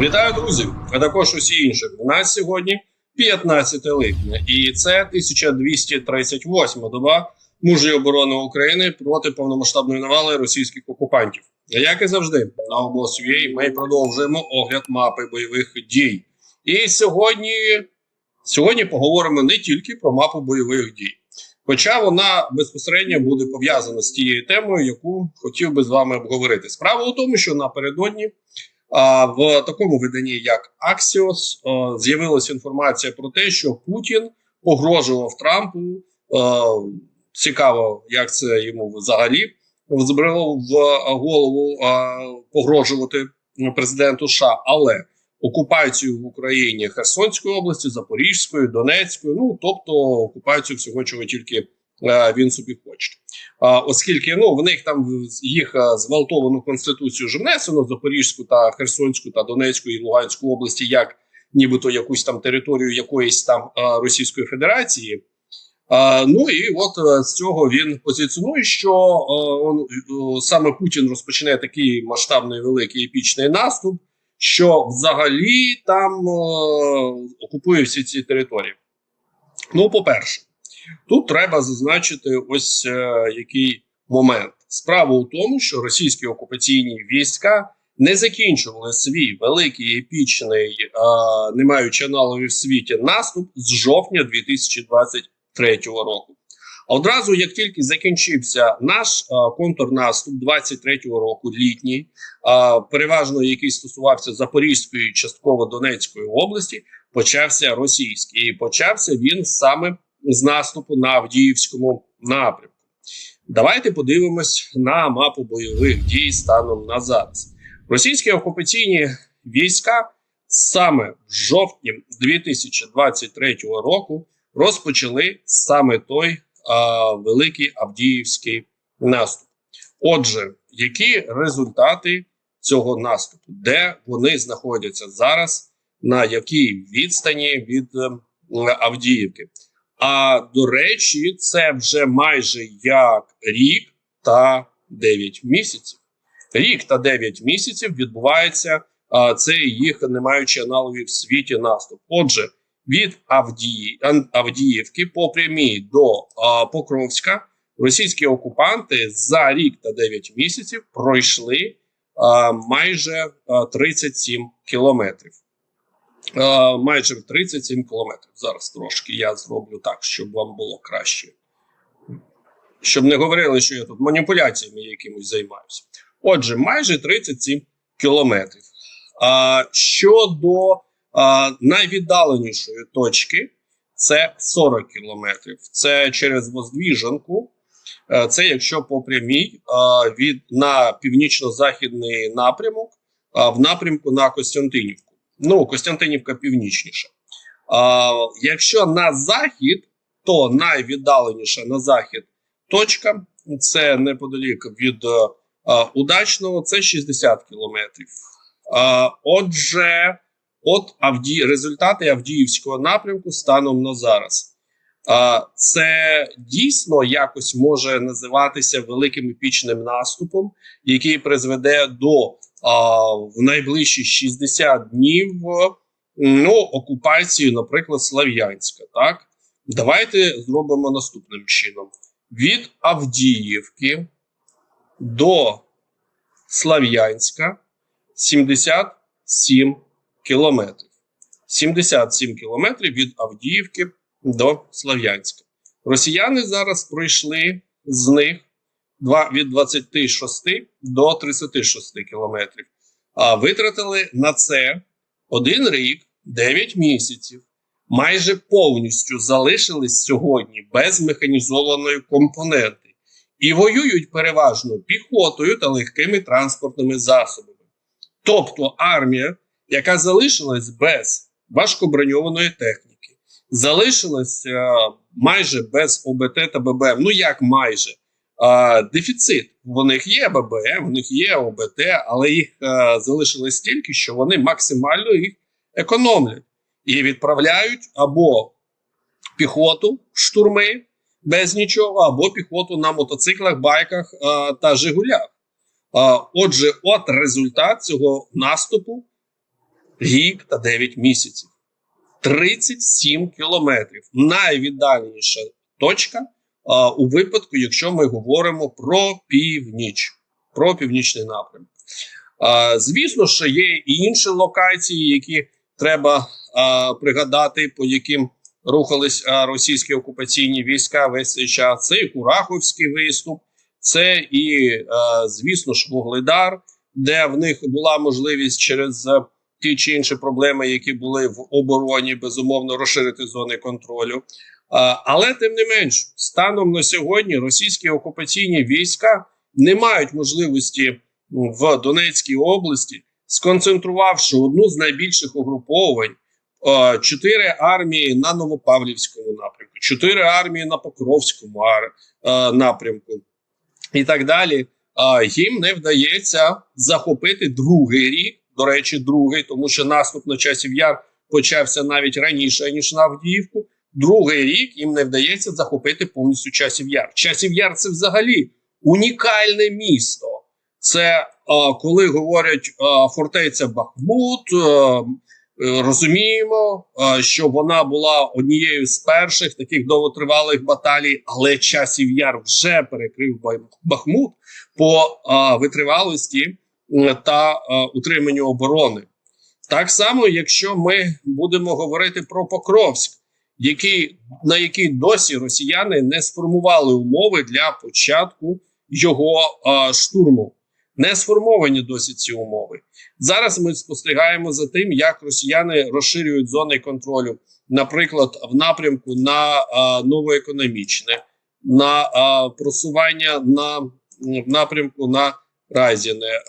Вітаю, друзі! А також усі інші. У нас сьогодні 15 липня, і це 1238 доба мужньої оборони України проти повномасштабної навали російських окупантів. Як і завжди, на обосвій ми продовжуємо огляд мапи бойових дій. І сьогодні, сьогодні поговоримо не тільки про мапу бойових дій. Хоча вона безпосередньо буде пов'язана з тією темою, яку хотів би з вами обговорити. Справа у тому, що напередодні в такому виданні, як Axios, з'явилася інформація про те, що Путін погрожував Трампу. Цікаво, як це йому взагалі збрело в голову погрожувати президенту США, але окупацію в Україні Херсонської області, Запорізької, Донецької, ну тобто окупацію всього, чого тільки е, він собі хоче. Оскільки ну в них там їх е, зґвалтовану конституцію вже внесено Запорізьку та Херсонську та Донецьку і Луганську області, як нібито якусь там територію якоїсь там е, Російської Федерації. Ну і от е, з цього він позиціонує, що е, он, е, саме Путін розпочне такий масштабний великий епічний наступ, що взагалі там е, окупує всі ці території. Ну, по-перше, тут треба зазначити ось е, який момент. Справа у тому, що російські окупаційні війська не закінчували свій великий епічний, е, не маючи аналогів в світі наступ з жовтня 2023 року. А одразу, як тільки закінчився наш а, контрнаступ 23-го року, літній, а, переважно який стосувався Запорізької, частково Донецької області, почався російський. І почався він саме з наступу на Авдіївському напрямку. Давайте подивимось на мапу бойових дій станом на зараз. Російські окупаційні війська саме в жовтні 2023 року розпочали саме той а, великий Авдіївський наступ. Отже, які результати цього наступу, де вони знаходяться зараз, на якій відстані від е, Авдіївки? А до речі, це вже майже як рік та 9 місяців. Рік та 9 місяців відбувається а, цей їх не маючи аналогів в світі наступ. Отже, від Авдії, Авдіївки по прямій до а, Покровська російські окупанти за рік та 9 місяців пройшли а, майже а, 37 кілометрів. А, майже 37 кілометрів. Зараз трошки я зроблю так, щоб вам було краще. Щоб не говорили, що я тут маніпуляціями якимось займаюся. Отже, майже 37 кілометрів. А, щодо а, найвіддаленішої точки це 40 кілометрів. Це через Воздвіженку. Е, Це якщо по прямій а, від на північно-західний напрямок, а, в напрямку на Костянтинівку. Ну, Костянтинівка північніше. А, якщо на захід, то найвіддаленіша на захід точка це неподалік від е, а, удачного, це 60 кілометрів. А, Отже, от Авді... результати Авдіївського напрямку станом на зараз. А, Це дійсно якось може називатися великим епічним наступом, який призведе до в найближчі 60 днів ну, окупації, наприклад, Слав'янська. Так, давайте зробимо наступним чином: від Авдіївки до Слав'янська 77 кілометрів. 77 кілометрів від Авдіївки до Слав'янська. Росіяни зараз пройшли з них від 26 до 36 кілометрів. А витратили на це один рік, 9 місяців. Майже повністю залишились сьогодні без механізованої компоненти і воюють переважно піхотою та легкими транспортними засобами. Тобто армія, яка залишилась без важкоброньованої техніки, залишилась е, майже без ОБТ та ББМ. Ну як майже е, дефіцит. В них є ББМ, в них є ОБТ, але їх е, залишилось стільки, що вони максимально їх економлять і відправляють або піхоту штурми без нічого, або піхоту на мотоциклах, байках е, та Жигулях. Е, отже, от результат цього наступу рік та 9 місяців. 37 кілометрів. Найвіддаленіша точка а, у випадку, якщо ми говоримо про північ, про північний напрямок. А, звісно, що є і інші локації, які треба а, пригадати, по яким рухались а, російські окупаційні війська весь цей час. Це і Кураховський виступ, це і, а, звісно ж, Вугледар, де в них була можливість через ті чи інші проблеми, які були в обороні, безумовно розширити зони контролю. А, але тим не менш, станом на сьогодні російські окупаційні війська не мають можливості в Донецькій області, сконцентрувавши одну з найбільших угруповань, е, чотири армії на Новопавлівському напрямку, чотири армії на Покровському е, напрямку і так далі. е, Їм не вдається захопити другий рік. До речі, другий, тому що наступ на часів яр почався навіть раніше ніж на Авдіївку. Другий рік їм не вдається захопити повністю часів яр. Часів яр це взагалі унікальне місто. Це е, коли говорять е, фортеця Бахмут. е, розуміємо, що вона була однією з перших таких довготривалих баталій, але часів яр вже перекрив Бахмут по витривалості та утриманню оборони. Так само, якщо ми будемо говорити про Покровськ, який, на який досі росіяни не сформували умови для початку його е, штурму. Не сформовані досі ці умови. Зараз ми спостерігаємо за тим, як росіяни розширюють зони контролю, наприклад, в напрямку на е, новоекономічне, на е, просування на в напрямку на Разіне, е,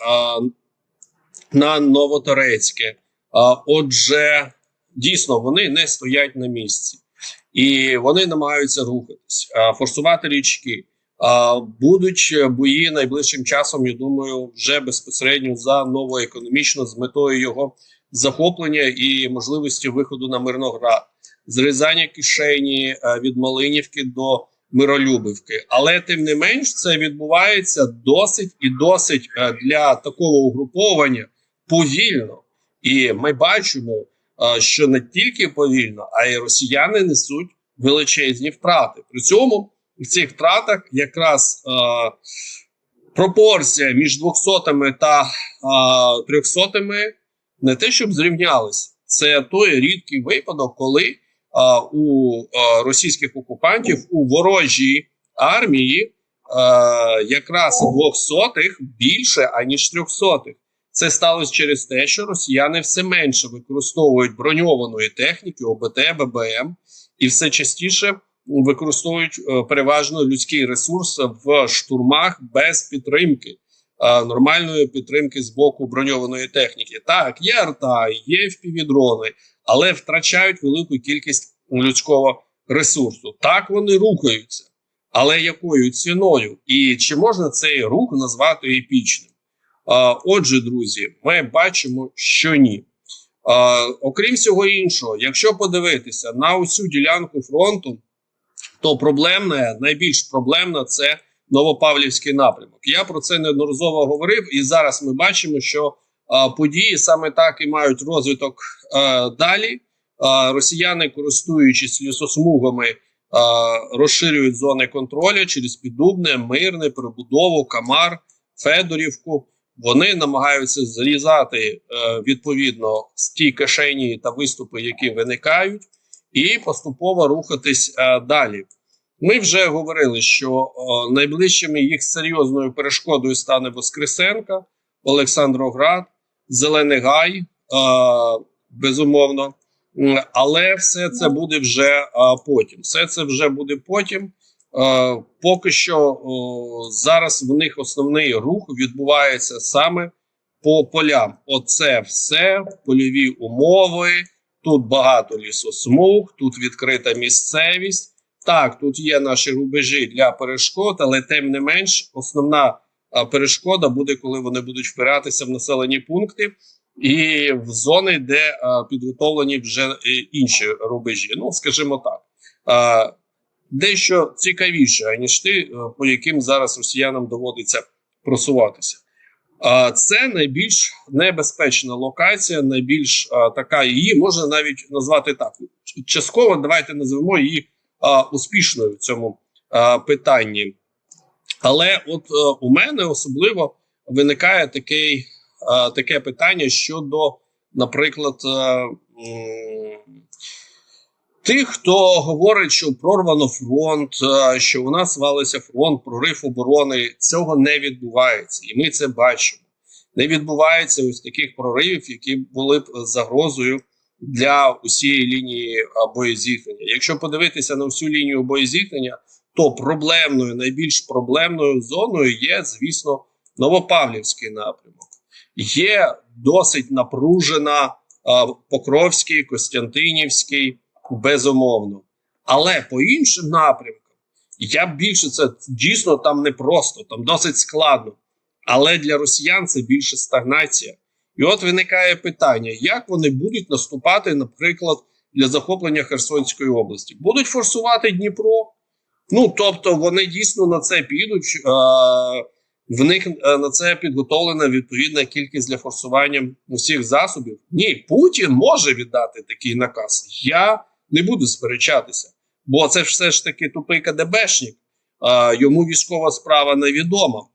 на Новоторецьке. А, Отже, дійсно вони не стоять на місці і вони намагаються рухатись, форсувати річки. Будуть бої найближчим часом, я думаю, вже безпосередньо за новоекономічно з метою його захоплення і можливості виходу на Мирноград, зрізання кишені від Малинівки до Миролюбівки. Але тим не менш це відбувається досить і досить для такого угруповання повільно. І ми бачимо, що не тільки повільно, а й росіяни несуть величезні втрати. При цьому в цих втратах якраз е, пропорція між 200 та е, 300 не те, щоб зрівнялися. Це той рідкий випадок, коли е, у е, російських окупантів у ворожій армії е, якраз 200 більше аніж 300 це сталося через те, що росіяни все менше використовують броньованої техніки, ОБТ, ББМ, і все частіше використовують е, переважно людський ресурс в штурмах без підтримки, е, нормальної підтримки з боку броньованої техніки. Так, є арта, є впівдрони, але втрачають велику кількість людського ресурсу. Так вони рухаються, але якою ціною? І чи можна цей рух назвати епічним? Отже, друзі, ми бачимо, що ні. Окрім всього іншого, якщо подивитися на усю ділянку фронту, то проблемне, найбільш проблемна це Новопавлівський напрямок. Я про це неодноразово говорив, і зараз ми бачимо, що події саме так і мають розвиток далі. Росіяни, користуючись лісосмугами, розширюють зони контролю через Піддубне, Мирне, Прибудову, Камар, Федорівку. Вони намагаються зрізати е, відповідно з ті кишені та виступи, які виникають, і поступово рухатись е, далі. Ми вже говорили, що е, найближчими їх серйозною перешкодою стане Воскресенка, Олександроград, Зелений Гай, е, безумовно. Але все це буде вже е, потім. Все це вже буде потім. Е, поки що зараз в них основний рух відбувається саме по полям. Оце все польові умови. Тут багато лісосмуг, тут відкрита місцевість. Так, тут є наші рубежі для перешкод, але тим не менш, основна перешкода буде, коли вони будуть впиратися в населені пункти і в зони, де підготовлені вже е, інші рубежі. Ну, скажімо так. Дещо цікавіше, аніж ти, е, по яким зараз росіянам доводиться просуватися. Це найбільш небезпечна локація, найбільш така її можна навіть назвати так. Частково давайте назвемо її успішною в цьому питанні. Але от у мене особливо виникає такий, таке питання щодо, наприклад, м, тих, хто говорить, що прорвано фронт, що у нас валиться фронт, прорив оборони, цього не відбувається, і ми це бачимо. Не відбувається ось таких проривів, які були б загрозою для усієї лінії боєзіткнення. Якщо подивитися на всю лінію боєзіткнення, то проблемною, найбільш проблемною зоною є, звісно, Новопавлівський напрямок. Є досить напружена Покровський, Костянтинівський, безумовно. Але по іншим напрямкам я більше це дійсно там не просто, там досить складно. Але для росіян це більше стагнація. І от виникає питання: як вони будуть наступати, наприклад, для захоплення Херсонської області? Будуть форсувати Дніпро? Ну тобто вони дійсно на це підуть. Е, в них е, на це підготовлена відповідна кількість для форсування усіх засобів. Ні, Путін може віддати такий наказ. Я не буду сперечатися, бо це все ж таки тупий КДБшник. Е, йому військова справа невідома.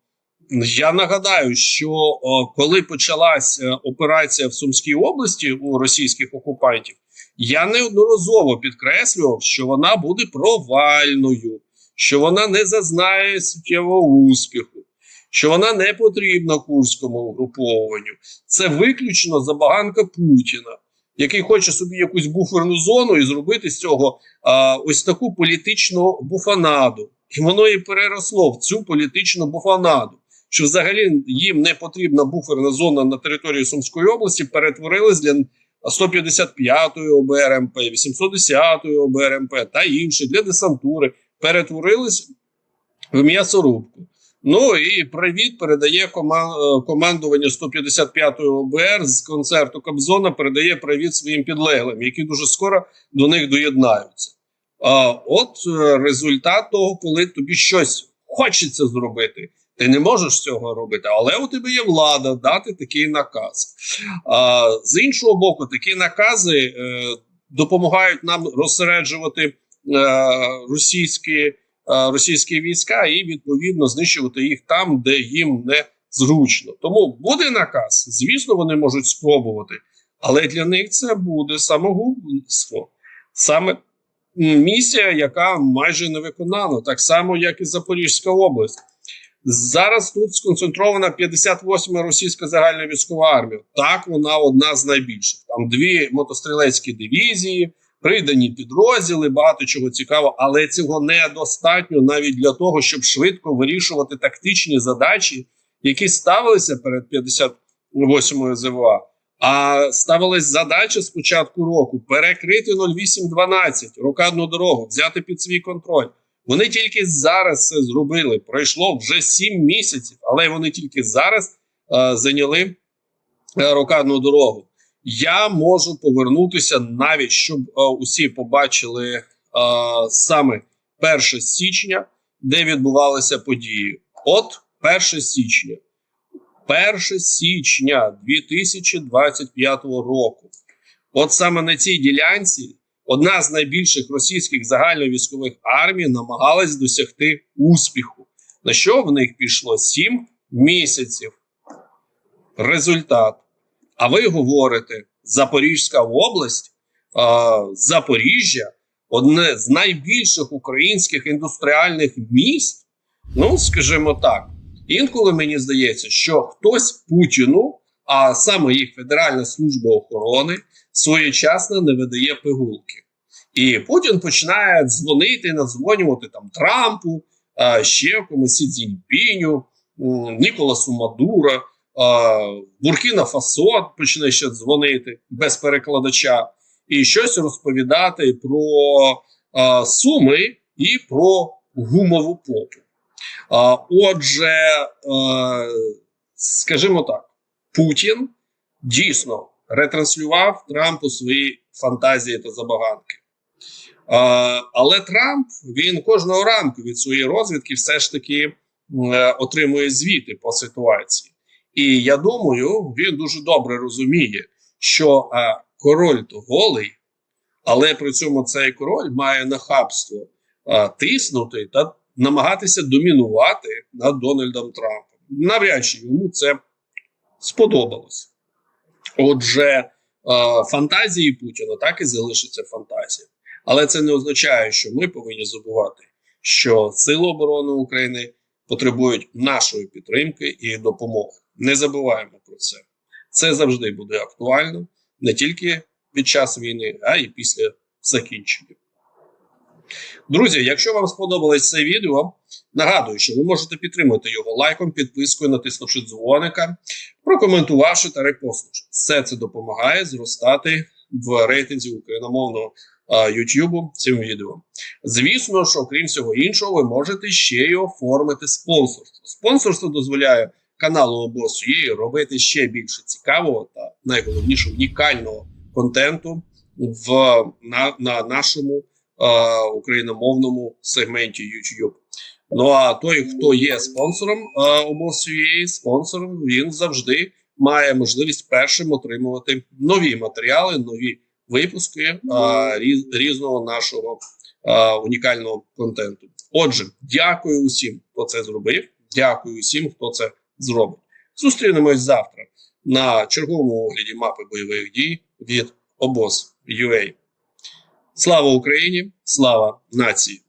Я нагадаю, що о, коли почалась е, операція в Сумській області у російських окупантів, я неодноразово підкреслював, що вона буде провальною, що вона не зазнає суттєвого успіху, що вона не потрібна курському угруповуванню. Це виключно забаганка Путіна, який хоче собі якусь буферну зону і зробити з цього а, ось таку політичну буфанаду. І воно і переросло в цю політичну буфанаду що взагалі їм не потрібна буферна зона на території Сумської області, перетворились для 155-ї ОБРМП, 810-ї ОБРМП та інші для десантури, перетворились в м'ясорубку. Ну і привіт передає командування 155-ї ОБР з концерту Кобзона, передає привіт своїм підлеглим, які дуже скоро до них доєднаються. А от е, результат того, коли тобі щось хочеться зробити. Ти не можеш цього робити, але у тебе є влада дати такий наказ. А, З іншого боку, такі накази е, допомагають нам розсереджувати е, російські е, російські війська і відповідно знищувати їх там, де їм не зручно. Тому буде наказ. Звісно, вони можуть спробувати, але для них це буде самогубство. Саме місія, яка майже не виконана, так само, як і Запорізька область. Зараз тут сконцентрована 58-ма російська загальна військова армія. Так, вона одна з найбільших. Там дві мотострілецькі дивізії, придані підрозділи, багато чого цікавого, але цього недостатньо навіть для того, щоб швидко вирішувати тактичні задачі, які ставилися перед 58-ю ЗВА. А ставилась задача з початку року перекрити 0812, рокадну дорогу, взяти під свій контроль. Вони тільки зараз це зробили. Пройшло вже сім місяців, але вони тільки зараз е, зайняли е, рокадну дорогу. Я можу повернутися навіть щоб е, усі побачили е, саме 1 січня, де відбувалися події. От 1 січня, 1 січня 2025 року. От саме на цій ділянці одна з найбільших російських загальновійськових армій намагалась досягти успіху, на що в них пішло 7 місяців. Результат. А ви говорите, Запорізька область, Запоріжжя одне з найбільших українських індустріальних міст. Ну, скажімо так, інколи мені здається, що хтось Путіну, а саме їх Федеральна служба охорони, своєчасно не видає пигулки. І Путін починає дзвонити, надзвонювати там Трампу, ще комусь Цзіньпіню, Ніколасу Мадура, Буркіна Фасо почне ще дзвонити без перекладача і щось розповідати про суми і про гумову попу. Отже, скажімо так, Путін дійсно ретранслював Трампу свої фантазії та забаганки. Але Трамп він кожного ранку від своєї розвідки все ж таки е, отримує звіти по ситуації. І я думаю, він дуже добре розуміє, що а, король то голий, але при цьому цей король має нахабство а, тиснути та намагатися домінувати над Дональдом Трампом. Навряд чи йому це сподобалось. Отже, е, фантазії Путіна так і залишаться фантазіями. Але це не означає, що ми повинні забувати, що Сили оборони України потребують нашої підтримки і допомоги. Не забуваємо про це. Це завжди буде актуально не тільки під час війни, а й після закінчення. Друзі, якщо вам сподобалось це відео, нагадую, що ви можете підтримати його лайком, підпискою, натиснувши дзвоника, прокоментувавши та репостнувши. Все це допомагає зростати в рейтинзі україномовного YouTube цим відео. Звісно ж, окрім всього іншого, ви можете ще й оформити спонсорство. Спонсорство дозволяє каналу обосу робити ще більше цікавого та найголовніше унікального контенту в на, на нашому е, україномовному сегменті YouTube. Ну а той, хто є спонсором е, обосу.ua, спонсором, він завжди має можливість першим отримувати нові матеріали, нові випуски е, різ, різного нашого е, унікального контенту. Отже, дякую усім, хто це зробив. Дякую усім, хто це зробить. Зустрінемось завтра на черговому огляді мапи бойових дій від обоз.ua. Слава Україні! Слава нації!